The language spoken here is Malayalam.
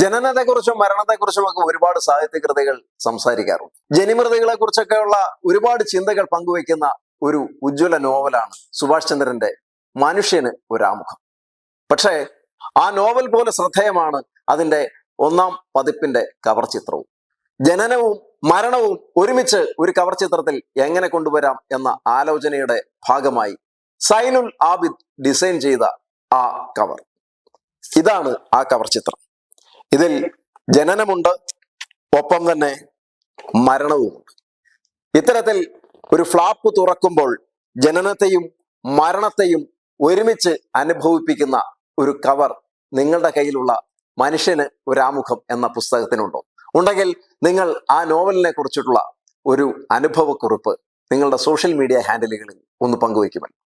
ജനനത്തെക്കുറിച്ചും മരണത്തെക്കുറിച്ചും ഒക്കെ ഒരുപാട് സാഹിത്യകൃതികൾ സംസാരിക്കാറുണ്ട്. ജനിമൃതികളെ കുറിച്ചൊക്കെയുള്ള ഒരുപാട് ചിന്തകൾ പങ്കുവയ്ക്കുന്ന ഒരു ഉജ്ജ്വല നോവലാണ് സുഭാഷ് ചന്ദ്രന്റെ മനുഷ്യന് ഒരാമുഖം. പക്ഷേ ആ നോവൽ പോലെ ശ്രദ്ധേയമാണ് അതിന്റെ ഒന്നാം പതിപ്പിന്റെ കവർ ചിത്രവും. ജനനവും മരണവും ഒരുമിച്ച് ഒരു കവർ ചിത്രത്തിൽ എങ്ങനെ കൊണ്ടുവരാം എന്ന ആലോചനയുടെ ഭാഗമായി സൈനുൽ ആബിദ് ഡിസൈൻ ചെയ്ത ആ കവർ. ഇതാണ് ആ കവർ ചിത്രം. ഇതിൽ ജനനമുണ്ട് ഒപ്പം തന്നെ മരണവും. ഇത്തരത്തിൽ ഒരു ഫ്ലാപ്പ് തുറക്കുമ്പോൾ ജനനത്തെയും മരണത്തെയും ഒരുമിച്ച് അനുഭവിപ്പിക്കുന്ന ഒരു കവർ നിങ്ങളുടെ കയ്യിലുള്ള മനുഷ്യന് ഒരാമുഖം എന്ന പുസ്തകത്തിനുണ്ടോ. ഉണ്ടെങ്കിൽ നിങ്ങൾ ആ നോവലിനെ കുറിച്ചിട്ടുള്ള ഒരു അനുഭവക്കുറിപ്പ് നിങ്ങളുടെ സോഷ്യൽ മീഡിയ ഹാൻഡിലുകളിൽ ഒന്ന് പങ്കുവയ്ക്കുമല്ലോ.